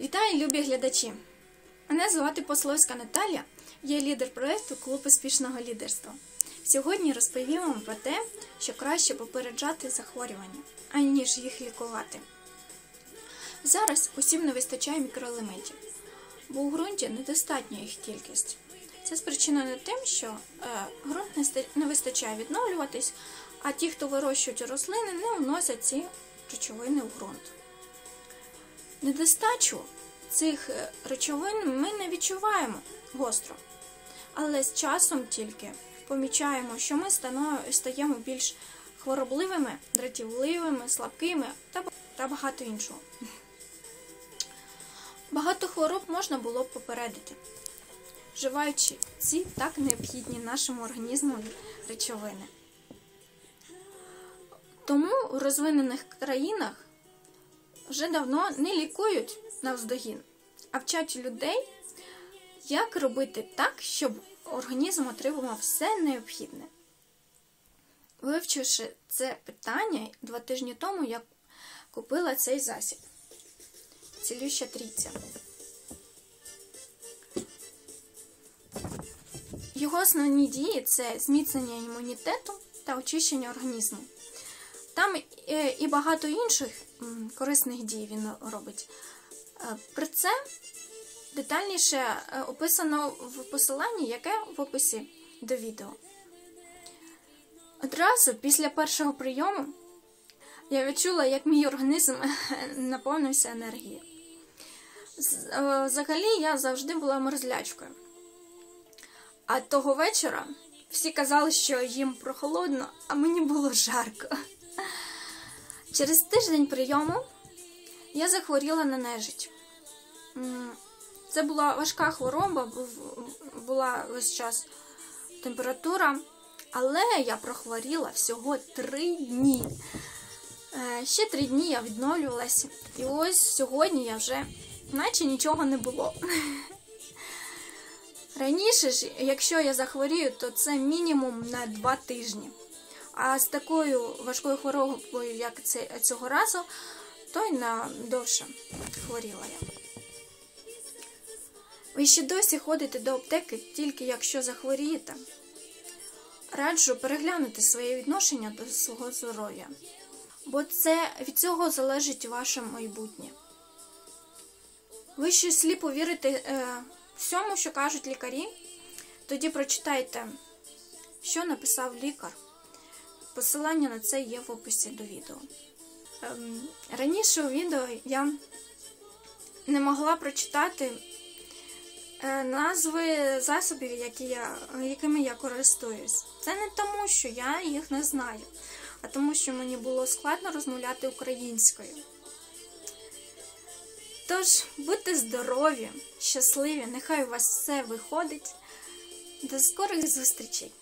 Вітаю, любі глядачі! Мене звати Пословська Наталія, я лідер проєкту Клуб успішного лідерства. Сьогодні розповім вам про те, що краще попереджати захворювання, аніж їх лікувати. Зараз усім не вистачає мікроелементів, бо у ґрунті недостатня їх кількість. Це спричинено тим, що е, ґрунт не вистачає відновлюватись, а ті, хто вирощують рослини, не вносять ці речовини в ґрунт. Недостачу цих е, речовин ми не відчуваємо гостро, але з часом тільки помічаємо, що ми стаємо більш хворобливими, дратівливими, слабкими та, багато іншого. Багато хвороб можна було б попередити, вживаючи ці так необхідні нашому організму речовини. Тому у розвинених країнах вже давно не лікують навздогін, а вчать людей, як робити так, щоб організм отримував все необхідне. Вивчивши це питання два тижні тому, я купила цей засіб. Цілюща трійця. Його основні дії це зміцнення імунітету та очищення організму. Там е, і багато інших корисних дій він робить. Е, Про це детальніше е, описано в посиланні, яке в описі до відео. Одразу після першого прийому я відчула, як мій організм наповнився енергією. Взагалі я завжди була мерзлячкою. А того вечора всі казали, що їм прохолодно, а мені було жарко. Через тиждень прийому я захворіла на нежить. Це була важка хвороба, була весь час температура, але я прохворіла всього три дні. Е, Ще три дні я відновлювалася, і ось сьогодні я вже наче нічого не було. Раніше ж, якщо я захворію, то це мінімум на два тижні. А з такою важкою хворобою, як це, цього разу, то й на довше хворіла я. Ви ще досі ходите до аптеки тільки якщо захворієте. Раджу переглянути своє відношення до свого здоров'я, бо це від цього залежить ваше майбутнє. Ви ще сліпо вірите е, всьому, що кажуть лікарі, тоді прочитайте, що написав лікар. Посилання на це є в описі до відео. Ем, раніше у відео я не могла прочитати е, назви засобів, які я, якими я користуюсь. Це не тому, що я їх не знаю, а тому, що мені було складно розмовляти українською. Тож, будьте здорові, щасливі, нехай у вас все виходить. До скорих зустрічей!